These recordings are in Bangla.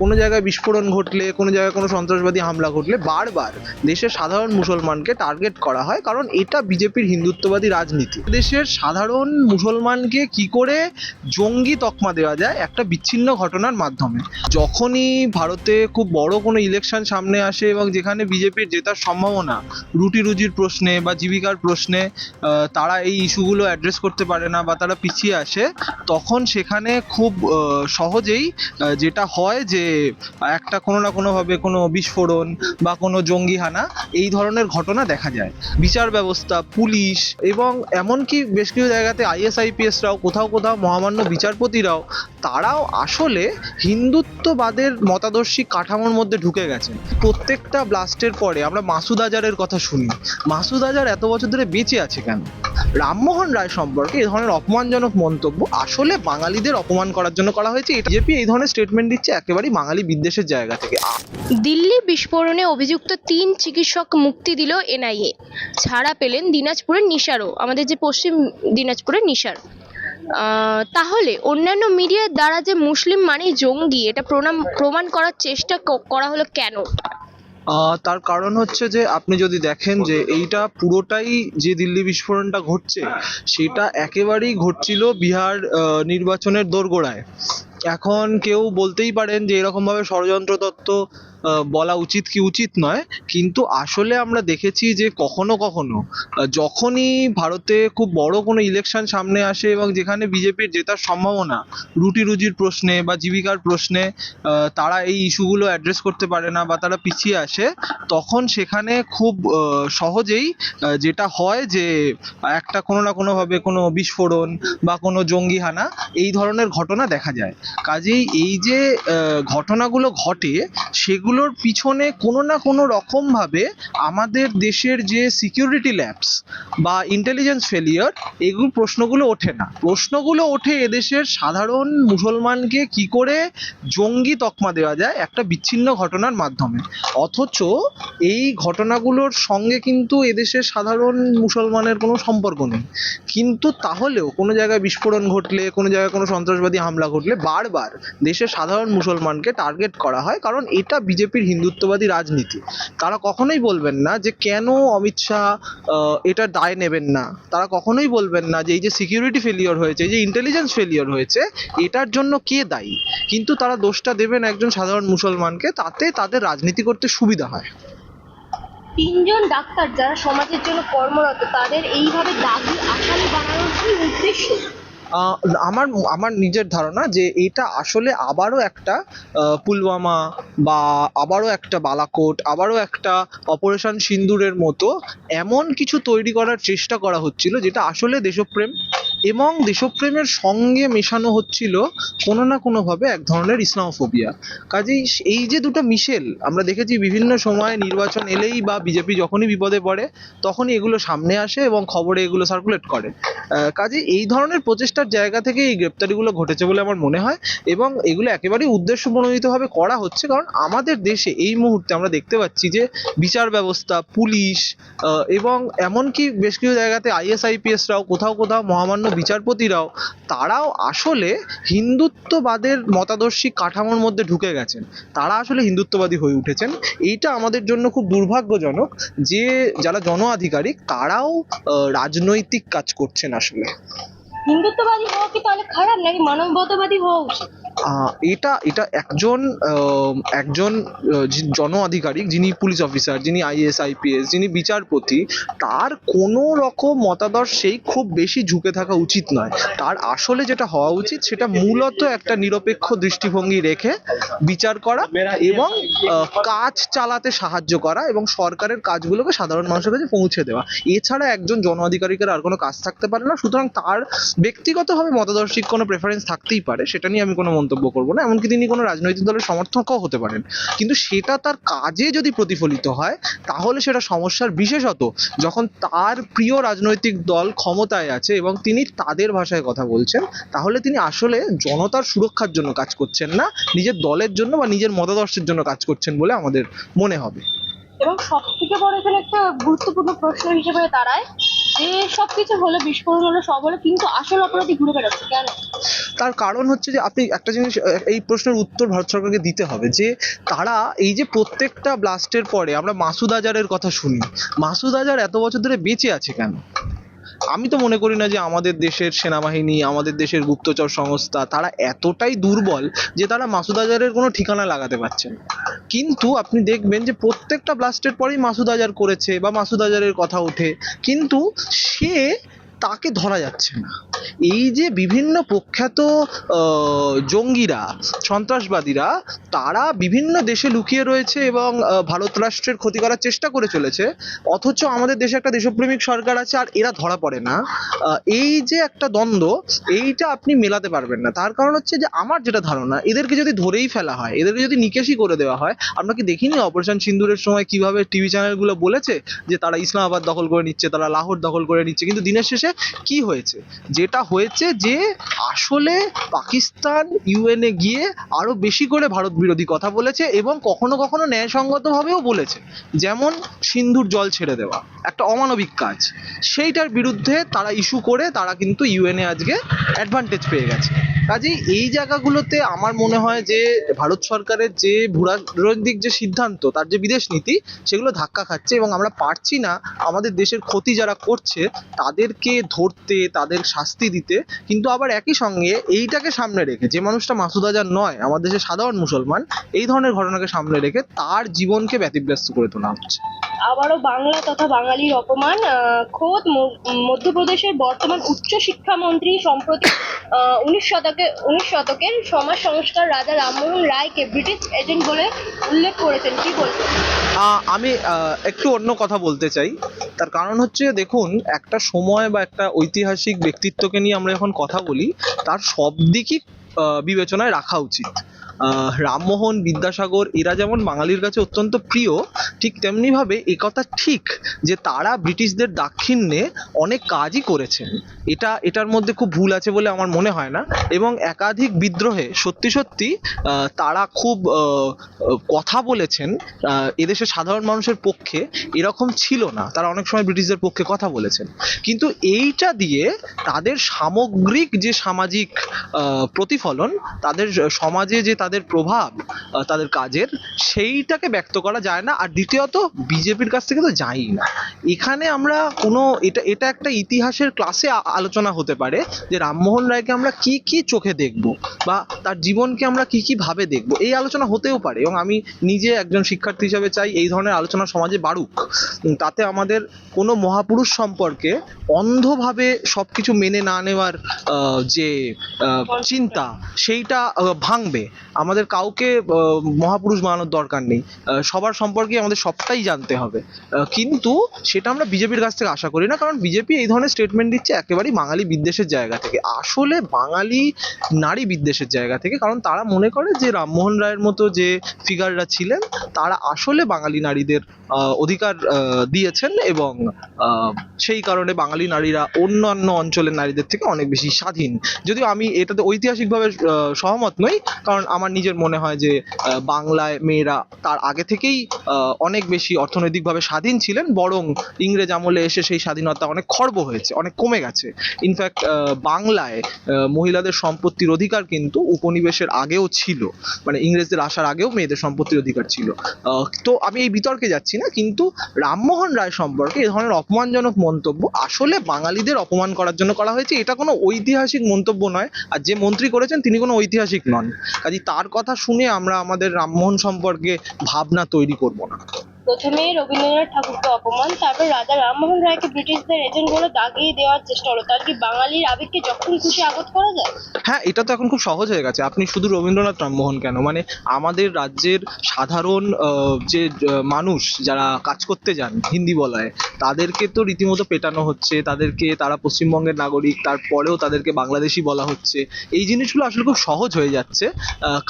কোনো জায়গায় বিস্ফোরণ ঘটলে, কোনো জায়গায় কোনো সন্ত্রাসবাদী হামলা ঘটলে বারবার দেশের সাধারণ মুসলমানকে টার্গেট করা হয়, কারণ এটা বিজেপির হিন্দুত্ববাদী রাজনীতি। দেশের সাধারণ মুসলমানকে কি করে জঙ্গি তকমা দেওয়া যায় একটা বিচ্ছিন্ন ঘটনার মাধ্যমে। যখনই ভারতে খুব বড় কোনো ইলেকশন সামনে আসে এবং যেখানে বিজেপির জেতার সম্ভাবনা রুটি রুজির প্রশ্নে বা জীবিকার প্রশ্নে তারা এই ইস্যুগুলো অ্যাড্রেস করতে পারে না বা তারা পিছিয়ে আসে, তখন সেখানে খুব সহজেই যেটা হয় যে একটা কোনো না কোনোভাবে কোনো বিস্ফোরণ বা কোনো জঙ্গি হানা এই ধরনের ঘটনা দেখা যায়। বিচার ব্যবস্থা, পুলিশ এবং এমনকি বেশ কিছু জায়গাতে আইএস আইপিএসরাও কোথাও কোথাও মহামান্য বিচারপতিরাও, তারাও আসলে হিন্দুত্ববাদের মতাদর্শী কাঠামোর মধ্যে ঢুকে গেছেন। প্রত্যেকটা ব্লাস্টের পরে আমরা মাসুদ আজারের কথা শুনি। মাসুদ আজার এত বছর ধরে বেঁচে আছে কেন? রামমোহন রায় সম্পর্কে এই ধরনের অপমানজনক মন্তব্য আসলে বাঙালিদের অপমান করার জন্য করা হয়েছে। বিজেপি এই ধরনের স্টেটমেন্ট দিচ্ছে একেবারেই বাঙালি বিদ্বেষের জায়গা থেকে। দিল্লি বিস্ফোরণে অভিযুক্ত তিন চিকিৎসক মুক্তি দিল এনআইএ। ছাড়া পেলেন দিনাজপুরের নিশারও আমাদের যে পশ্চিম দিনাজপুরের নিশার তাহলে অন্যান্য মিডিয়ার দ্বারা যে মুসলিম মানেই জঙ্গি, এটা প্রণাম, প্রমাণ করার চেষ্টা করা হলো কেন? তার কারণ হচ্ছে যে আপনি যদি দেখেন যে এইটা পুরোটাই যে দিল্লি বিস্ফোরণটা ঘটছে সেটা একেবারেই ঘটছিল বিহার আহ, নির্বাচনের দোরগোড়ায়। এখন কেউ বলতেই পারেন যে এরকমভাবে ষড়যন্ত্র তত্ত্ব বলা উচিত কি উচিত নয়। কিন্তু আসলে আমরা দেখেছি যে কখনো কখনো যখনই ভারতে খুব বড় কোনো ইলেকশন সামনে আসে এবং যেখানে বিজেপির জেতার সম্ভাবনা, রুটি রুজির প্রশ্নে বা জীবিকার প্রশ্নে তারা এই ইস্যুগুলো অ্যাড্রেস করতে পারে না বা তারা পিছিয়ে আসে, তখন সেখানে খুব সহজেই যেটা হয় যে একটা কোনো না কোনোভাবে কোনো বিস্ফোরণ বা কোনো জঙ্গি হানা এই ধরনের ঘটনা দেখা যায়। কাজেই এই যে ঘটনাগুলো ঘটে, সেগুলোর পিছনে কোনো না কোনো রকমভাবে আমাদের দেশের যে সিকিউরিটি ল্যাবস বা ইন্টেলিজেন্স ফেলিয়ার এগুলো প্রশ্নগুলো ওঠে না। প্রশ্নগুলো ওঠে এদেশের সাধারণ মুসলমানকে কি করে জঙ্গি তকমা দেওয়া যায় একটা বিচ্ছিন্ন ঘটনার মাধ্যমে। অথচ এই ঘটনাগুলোর সঙ্গে কিন্তু এদেশের সাধারণ মুসলমানের কোনো সম্পর্ক নেই। কিন্তু তাহলেও কোনো জায়গায় বিস্ফোরণ ঘটলে, কোনো জায়গায় কোনো সন্ত্রাসবাদী হামলা ঘটলে বারবার দেশের সাধারণ মুসলমানকে টার্গেট করা হয়, কারণ এটা বিজেপির হিন্দুত্ববাদী রাজনীতি। তারা কখনোই বলবেন না যে কেন অমিত শাহ এটার দায় নেবেন না। তারা কখনোই বলবেন না যে এই যে সিকিউরিটি ফেলিওর হয়েছে এই যে ইন্টেলিজেন্স ফেলিওর হয়েছে, এটার জন্য কে দায়ী? কিন্তু তারা দোষটা দেবেন একজন সাধারণ মুসলমানকে, তাতে তাদের রাজনীতি করতে সুবিধা হয়। তিনজন ডাক্তার যারা সমাজের জন্য কর্মরত, তাদের এইভাবে দাগি আসামি বানানোর কি উদ্দেশ্য? আমার আমার নিজের ধারণা যে এটা আসলে আবারও একটা পুলওয়ামা বা আবারও একটা বালাকোট, আবারও একটা অপারেশন সিন্দুরের মতো এমন কিছু তৈরি করার চেষ্টা করা হচ্ছিল যেটা আসলে দেশপ্রেম এবং দেশপ্রেমের সঙ্গে মেশানো হচ্ছিল কোনো না কোনোভাবে এক ধরনের ইসলামোফোবিয়া। কাজেই এই যে দুটো মিশেল, আমরা দেখেছি বিভিন্ন সময় নির্বাচন এলেই বা বিজেপি যখনই বিপদে পড়ে, তখনই এগুলো সামনে আসে এবং খবরে এগুলো সার্কুলেট করে। কাজেই এই ধরনের প্রচেষ্টার জায়গা থেকে এই গ্রেপ্তারিগুলো ঘটেছে বলে আমার মনে হয় এবং এগুলো একেবারেই উদ্দেশ্য প্রণোদিতভাবে করা হচ্ছে। কারণ আমাদের দেশে এই মুহূর্তে আমরা দেখতে পাচ্ছি যে বিচার ব্যবস্থা, পুলিশ এবং এমনকি বেশ কিছু জায়গাতে আইএস আইপিএসরাও কোথাও কোথাও মহামান্য বিচারপতিরাও তারাও আসলে হিন্দুত্ববাদের মতাদর্শী কাঠামোর মধ্যে ঢুকে গেছেন। তারা আসলে হিন্দুত্ববাদী হয়ে উঠেছেন। এইটা আমাদের জন্য খুব দুর্ভাগ্যজনক যে যারা জন আধিকারিক তারাও রাজনৈতিক কাজ করছেন আসলে। হিন্দুত্ববাদী হওয়া কি তাহলে খারাপ নাকি মানবতাবাদী হওয়া উচিত? এটা এটা একজন একজন জন আধিকারিক যিনি পুলিশ অফিসার, যিনি আইএস আইপিএস, যিনি বিচারপতি, তার কোনো রকম মতাদর্শেই খুব বেশি ঝুঁকে থাকা উচিত নয়। তার আসলে যেটা হওয়া উচিত সেটা মূলত একটা নিরপেক্ষ দৃষ্টিভঙ্গি রেখে বিচার করা এবং কাজ চালাতে সাহায্য করা এবং সরকারের কাজগুলোকে সাধারণ মানুষের কাছে পৌঁছে দেওয়া। এছাড়া একজন জন আধিকারিকের আর কোনো কাজ থাকতে পারে না, সুতরাং তার ব্যক্তিগতভাবে মতাদর্শিক কোনো প্রেফারেন্স থাকতেই পারে, সেটা নিয়ে আমি কোনো মন্তব্য করব না, এমনকি তিনি কোনো রাজনৈতিক দলের সমর্থকও হতে পারেন। কিন্তু সেটা তার কাজে যদি প্রতিফলিত হয়, তাহলে সেটা সমস্যার বিশেষত যখন তার প্রিয় রাজনৈতিক দল ক্ষমতায় আছে এবং তিনি তাদের ভাষায় কথা বলছেন, তাহলে তিনি আসলে জনতার সুরক্ষার জন্য কাজ করছেন না, নিজের দলের জন্য বা নিজের মতাদর্শের জন্য কাজ করছেন বলে আমাদের মনে হবে। এবং সব থেকে বড় এখানে একটা গুরুত্বপূর্ণ প্রশ্ন হিসেবে দাঁড়ায় যে সবকিছু হলো বিস্ফোরণ হলো, সব হলো, কিন্তু আসল অপরাধী ঘুরে বেড়াচ্ছে, কেন? তার কারণ হচ্ছে যে আপনি একটা জিনিস এই প্রশ্নের উত্তর ভারত সরকারকে দিতে হবে যে তারা এই যে প্রত্যেকটা ব্লাস্টের পরে আমরা মাসুদ আজারের কথা শুনি, মাসুদ আজার এত বছর ধরে বেঁচে আছে কেন? আমি তো মনে করি না যে আমাদের দেশের সেনাবাহিনী, আমাদের দেশের গুপ্তচর সংস্থা, তারা এতটাই দুর্বল যে তারা মাসুদ আজারের কোনো ঠিকানা লাগাতে পারছে না। কিন্তু আপনি দেখবেন যে প্রত্যেকটা ব্লাস্টের পরেই মাসুদ আজার করেছে বা মাসুদ আজারের কথা ওঠে। কিন্তু সে তাকে ধরা যাচ্ছে না। এই যে বিভিন্ন প্রখ্যাত জঙ্গিরা, সন্ত্রাসবাদীরা, তারা বিভিন্ন দেশে লুকিয়ে রয়েছে এবং ভারত রাষ্ট্রের ক্ষতি করার চেষ্টা করে চলেছে। অথচ আমাদের দেশে একটা দেশপ্রেমিক সরকার আছে আর এরা ধরা পড়ে না। এই যে একটা দ্বন্দ্ব, এইটা আপনি মেলাতে পারবেন না। তার কারণ হচ্ছে যে আমার যেটা ধারণা, এদেরকে যদি ধরেই ফেলা হয়, এদেরকে যদি নিকেশই করে দেওয়া হয়, আমরা কি দেখিনি অপারেশন সিন্দুরের সময় কীভাবে টিভি চ্যানেলগুলো বলেছে যে তারা ইসলামাবাদ দখল করে নিচ্ছে, তারা লাহোর দখল করে নিচ্ছে, কিন্তু দিনের শেষে কি হয়েছে? যেটা হয়েছে যে আসলে পাকিস্তান ইউএনএ গিয়ে আরও বেশি করে ভারত বিরোধী কথা বলেছে এবং কখনো কখনো ন্যায়সঙ্গতভাবেও বলেছে। যেমন সিন্ধুর জল ছেড়ে দেওয়া, একটা অমানবিক কাজ। সেইটার বিরুদ্ধে তারা ইস্যু করে তারা কিন্তু ইউএনএ আজকে অ্যাডভান্টেজ পেয়ে গেছে। কাজেই এই জায়গাগুলোতে আমার মনে হয় যে ভারত সরকারের যে ভূরাজনৈতিক যে সিদ্ধান্ত, তার যে বিদেশ নীতি, সেগুলো ধাক্কা খাচ্ছে এবং আমরা পারছি না আমাদের দেশের ক্ষতি যারা করছে, তাদেরকে ধরতে, তাদের শাস্তি দিতে। কিন্তু আবার একই সঙ্গে এইটাকে সামনে রেখে, যে মানুষটা মাসুদ আজার নয়, আমাদের দেশের সাধারণ মুসলমান, এই ধরনের ঘটনাকে সামনে রেখে তার জীবনকে ব্যতিব্যস্ত করে তোলা হচ্ছে। আবারও বাংলা তথা বাঙালির অপমান খোদ মধ্যপ্রদেশের বর্তমান উচ্চ শিক্ষামন্ত্রী সম্প্রতি উনিশ শতকে, উনিশ শতকের সমাজ সংস্কার রাজা রামমোহন রায়কে ব্রিটিশ এজেন্ট বলে উল্লেখ করেছেন। কি বলবেন আমি একটু অন্য কথা বলতে চাই। তার কারণ হচ্ছে, দেখুন, একটা সময় বা একটা ঐতিহাসিক ব্যক্তিত্বকে নিয়ে আমরা যখন কথা বলি, তার সব দিকই বিবেচনায় রাখা উচিত। রামমোহন বিদ্যাসাগর, এরা যেমন বাঙালির কাছে অত্যন্ত প্রিয়, ঠিক তেমনিভাবে একথা ঠিক যে তারা ব্রিটিশদের দাক্ষিণ্যে অনেক কাজই করেছেন। এটা, এটার মধ্যে খুব ভুল আছে বলে আমার মনে হয় না। এবং একাধিক বিদ্রোহে সত্যি সত্যি তারা খুব কথা বলেছেন এদেশের সাধারণ মানুষের পক্ষে এরকম ছিল না। তারা অনেক সময় ব্রিটিশদের পক্ষে কথা বলেছেন। কিন্তু এইটা দিয়ে তাদের সামগ্রিক যে সামাজিক প্রতিফলন, তাদের সমাজে যে তাদের প্রভাব তাদের কাজের, সেইটাকে ব্যক্ত করা যায় না। আর দ্বিতীয়ত, বিজেপির কাছ থেকে তো যাই না। এখানে আমরা কোনো, এটা এটা একটা ইতিহাসের ক্লাসে আলোচনা হতে পারে যে রামমোহন রায়কে আমরা কি কি চোখে দেখব বা তার জীবনকে আমরা কি কি ভাবে দেখব। এই আলোচনা হতেও পারে এবং আমি নিজে একজন শিক্ষার্থী হিসাবে চাই এই ধরনের আলোচনা সমাজে বাড়ুক। তাতে আমাদের কোনো মহাপুরুষ সম্পর্কে অন্ধভাবে সবকিছু মেনে না নেওয়ার যে চিন্তা, সেইটা ভাঙবে। আমাদের কাউকে মহাপুরুষ বানানোর দরকার নেই। সবার সম্পর্কে আমাদের সবটাই জানতে হবে। কিন্তু সেটা আমরা বিজেপির কাছ থেকে আশা করি না, কারণ বিজেপি এই ধরনের স্টেটমেন্ট দিচ্ছে একেবারেই বাঙালি বিদ্বেষের জায়গা থেকে। আসলে বাঙালি নারী বিদ্বেষের জায়গা থেকে, কারণ তারা মনে করে যে রামমোহন রায়ের মতো যে ফিগাররা ছিলেন, তারা আসলে বাঙালি নারীদের অধিকার দিয়েছেন এবং সেই কারণে বাঙালি নারীরা অন্যান্য অঞ্চলের নারীদের থেকে অনেক বেশি স্বাধীন। যদিও আমি এটাতে ঐতিহাসিকভাবে সহমত নই, কারণ আমার নিজের মনে হয় যে বাংলায় মেয়েরা তার আগে থেকেই অনেক বেশি অর্থনৈতিকভাবে স্বাধীন ছিলেন, বরং ইংরেজ আমলে এসে সেই স্বাধীনতা অনেক খর্ব হয়েছে, অনেক কমে গেছে। ইনফ্যাক্ট বাংলায় মহিলাদের সম্পত্তির অধিকার কিন্তু উপনিবেশের আগেও ছিল মানে ইংরেজদের আসার আগেও মেয়েদের সম্পত্তির অধিকার ছিল। তো আমি এই বিতর্কে যাচ্ছি না, কিন্তু রামমোহন রায় সম্পর্কে এ ধরনের অপমানজনক মন্তব্য আসলে বাঙালিদের অপমান করার জন্য করা হয়েছে, এটা কোনো ঐতিহাসিক মন্তব্য নয়। আর যে মন্ত্রী করেছেন, তিনি কোনো ঐতিহাসিক নন। কাজে তার কথা শুনে আমরা আমাদের রামমোহন সম্পর্কে ভাবনা তৈরি করব না। প্রথমে রবীন্দ্রনাথ ঠাকুরকে অপমান, তারপর রাজা রামমোহন রায়কে ব্রিটিশদের এজেন্ট বলে দাগিয়ে দেওয়ার চেষ্টা হলো। তার কি বাঙালির আবেগকে যখন খুশি আগত করা যায়? হ্যাঁ এটা তো এখন খুব সহজ হয়ে গেছে। আপনি শুধু রবীন্দ্রনাথ রামমোহন কেন? মানে আমাদের রাজ্যের সাধারণ যে মানুষ যারা কাজ করতে যান হিন্দি বলায়, তাদেরকে তো রীতিমতো পেটানো হচ্ছে। তাদেরকে তারা পশ্চিমবঙ্গের নাগরিক, তারপরেও তাদেরকে বাংলাদেশি বলা হচ্ছে। এই জিনিসগুলো আসলে খুব সহজ হয়ে যাচ্ছে।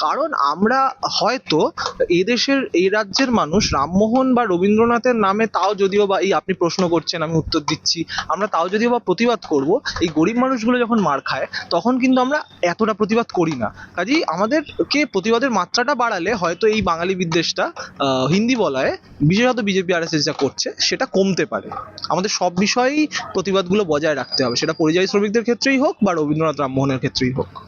কারণ আমরা হয়তো এদেশের এই রাজ্যের মানুষ রামমোহন বা রবীন্দ্রনাথের নামে তাও যদিও বা, এই আপনি প্রশ্ন করছেন, আমি উত্তর দিচ্ছি। আমরা তাও যদিও বা প্রতিবাদ করব, এই গরিব মানুষগুলো যখন মার খায়, তখন কিন্তু আমরা এতটা প্রতিবাদ করি না। কাজেই আমাদেরকে প্রতিবাদের মাত্রাটা বাড়ালে হয়তো এই বাঙালি বিদ্বেষটা হিন্দি বলায় বিশেষত বিজেপি আর যা করছে, সেটা কমতে পারে। আমাদের সব বিষয়েই প্রতিবাদগুলো বজায় রাখতে হবে। সেটা পরিযায়ী শ্রমিকদের ক্ষেত্রেই হোক বা রবীন্দ্রনাথ রামমোহনের ক্ষেত্রেই হোক।